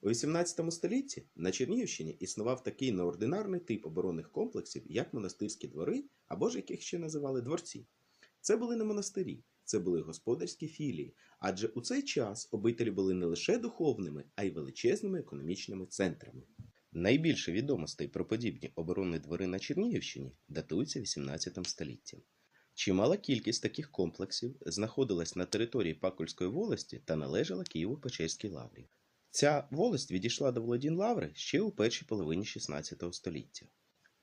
У XVIII столітті на Чернігівщині існував такий неординарний тип оборонних комплексів, як монастирські двори, або ж яких ще називали дворці. Це були не монастирі, це були господарські філії, адже у цей час обителі були не лише духовними, а й величезними економічними центрами. Найбільше відомостей про подібні оборонні двори на Чернігівщині датуються XVIII століттям. Чимала кількість таких комплексів знаходилась на території Пакульської волості та належала Києво-Печерській лаврі. Ця волость відійшла до володінь лаври ще у першій половині XVI століття.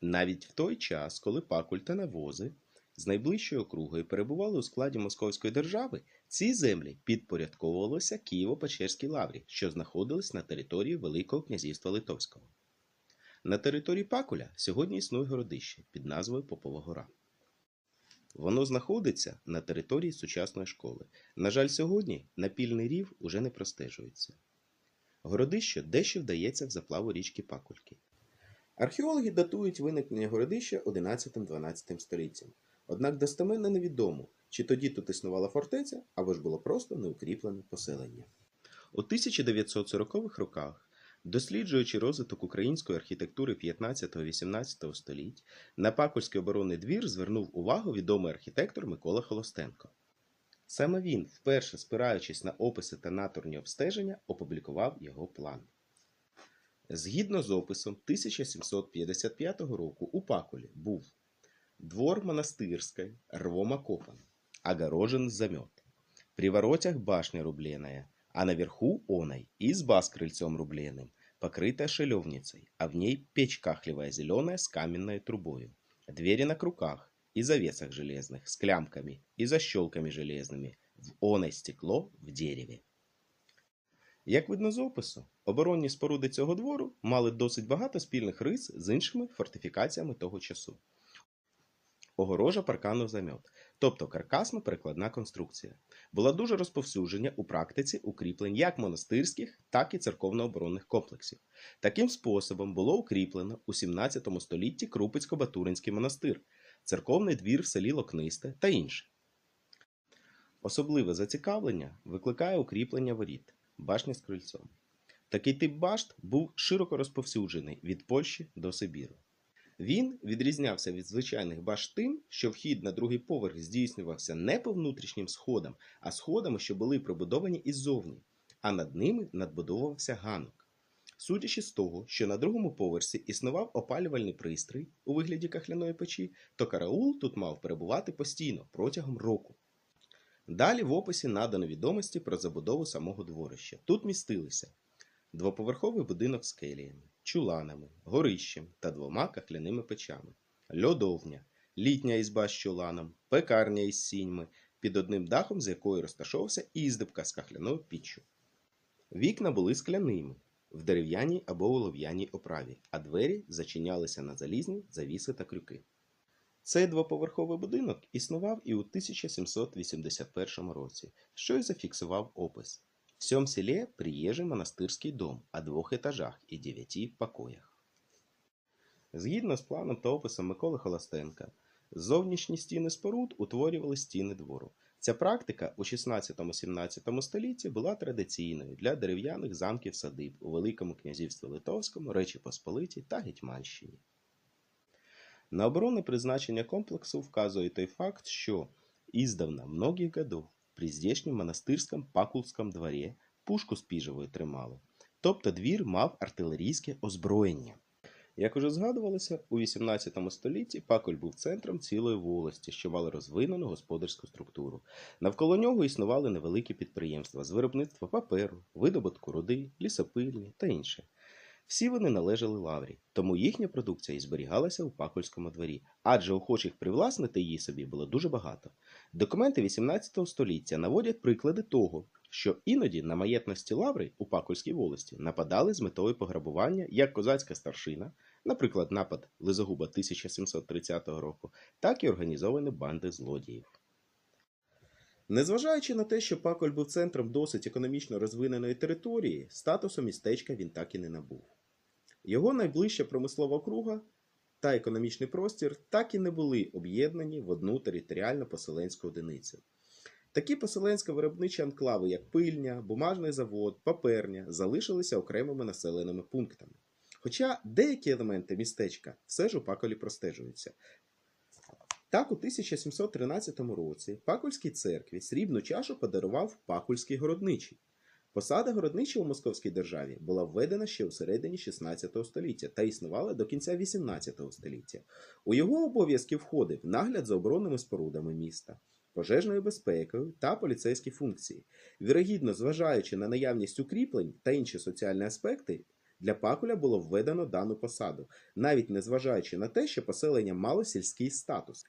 Навіть в той час, коли Пакуль та Навози з найближчою округою перебували у складі Московської держави, ці землі підпорядковувалися Києво-Печерській лаврі, що знаходились на території Великого князівства Литовського. На території Пакуля сьогодні існує городище під назвою Попова Гора. Воно знаходиться на території сучасної школи. На жаль, сьогодні напільний рів уже не простежується. Городище дещо вдається в заплаву річки Пакульки. Археологи датують виникнення городища 11-12 століттям. Однак достеменно невідомо, чи тоді тут існувала фортеця, або ж було просто неукріплене поселення. У 1940-х роках, досліджуючи розвиток української архітектури 15-18 століть, на Пакульський оборонний двір звернув увагу відомий архітектор Микола Холостенко. Саме він, вперше спираючись на описи та натурні обстеження, опублікував його план. Згідно з описом 1755 року у Пакулі був двор монастырской, рвом окопан, огорожен замет. При воротях башня рубленая, а наверху оной изба с крыльцом рубленым, покрытая шелевницей, а в ней печь кахлевая зеленая с каменной трубою. Двери на круках и завесах железных с клямками и защелками железными, в оной стекло в дереві. Як видно з опису, оборонні споруди цього двору мали досить багато спільних рис з іншими фортифікаціями того часу. Огорожа парканов замет, тобто каркасно-перекладна конструкція, була дуже розповсюджена у практиці укріплень як монастирських, так і церковно-оборонних комплексів. Таким способом було укріплено у 17 столітті Крупицько-Батуринський монастир, церковний двір в селі Локнисте та інше. Особливе зацікавлення викликає укріплення воріт, башня з крильцом. Такий тип башт був широко розповсюджений від Польщі до Сибіру. Він відрізнявся від звичайних башт тим, що вхід на другий поверх здійснювався не по внутрішнім сходам, а сходами, що були прибудовані іззовні, а над ними надбудовувався ганок. Судячи з того, що на другому поверсі існував опалювальний пристрій у вигляді кахляної печі, то караул тут мав перебувати постійно протягом року. Далі в описі надано відомості про забудову самого дворища. Тут містилися двоповерховий будинок з келіями, чуланами, горищем та двома кахляними печами, льодовня, літня ізба з чуланом, пекарня із сіньми, під одним дахом, з якої розташовувався іздибка з кахляною піччю. Вікна були скляними, в дерев'яній або олов'яній оправі, а двері зачинялися на залізні завіси та крюки. Цей двоповерховий будинок існував і у 1781 році, що й зафіксував опис. В всем селе приезжий монастырский дом о двох етажах і дев'яти покоях. Згідно з планом та описом Миколи Холостенка, зовнішні стіни споруд утворювали стіни двору. Ця практика у 16-17 столітті була традиційною для дерев'яних замків садиб у Великому князівстві Литовському, Речі Посполитій та Гетьманщині. На оборонне призначення комплексу вказує той факт, що издавна многих годов при здешнім монастирському Пакулському дворі пушку з піжевою тримали. Тобто двір мав артилерійське озброєння. Як уже згадувалося, у 18 столітті Пакуль був центром цілої волості, що мали розвинену господарську структуру. Навколо нього існували невеликі підприємства з виробництва паперу, видобутку руди, лісопильні та інше. Всі вони належали лаврі, тому їхня продукція і зберігалася у Пакульському дворі, адже охочих привласнити її собі було дуже багато. Документи 18 століття наводять приклади того, що іноді на маєтності лаври у Пакульській волості нападали з метою пограбування як козацька старшина, наприклад, напад Лизогуба 1730 року, так і організовані банди злодіїв. Незважаючи на те, що Паколь був центром досить економічно розвиненої території, статусу містечка він так і не набув. Його найближча промислова округа та економічний простір так і не були об'єднані в одну територіально-поселенську одиницю. Такі поселенсько-виробничі анклави, як пильня, бумажний завод, паперня, залишилися окремими населеними пунктами. Хоча деякі елементи містечка все ж у Паколі простежуються. Так, у 1713 році Пакульській церкві срібну чашу подарував Пакульський городничий. Посада городничого у Московській державі була введена ще у середині 16 століття та існувала до кінця 18 століття. У його обов'язки входив нагляд за оборонними спорудами міста, пожежною безпекою та поліцейські функції. Вірогідно, зважаючи на наявність укріплень та інші соціальні аспекти, для Пакуля було введено дану посаду, навіть не зважаючи на те, що поселення мало сільський статус.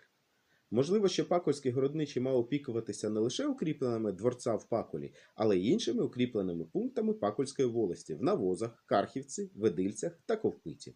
Можливо, що Пакульський городничий мав опікуватися не лише укріпленими дворця в Пакулі, але й іншими укріпленими пунктами Пакульської волості в Навозах, Кархівці, Ведильцях та Ковпиті.